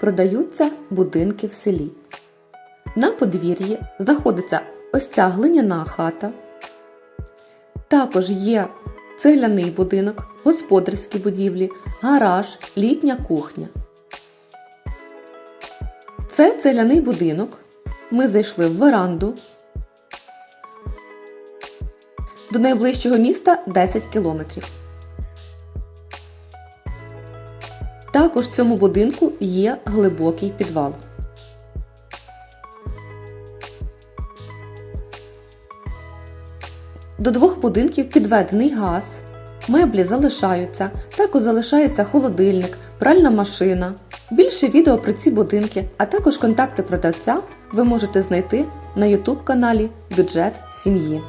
продаються будинки в селі. На подвір'ї знаходиться ось ця глиняна хата. Також є цегляний будинок, господарські будівлі, гараж, літня кухня. Це цегляний будинок. Ми зайшли в веранду. До найближчого міста 10 кілометрів. Також в цьому будинку є глибокий підвал. До двох будинків підведений газ, меблі залишаються, також залишається холодильник, пральна машина. Більше відео про ці будинки, а також контакти продавця ви можете знайти на YouTube каналі Бюджет сім'ї.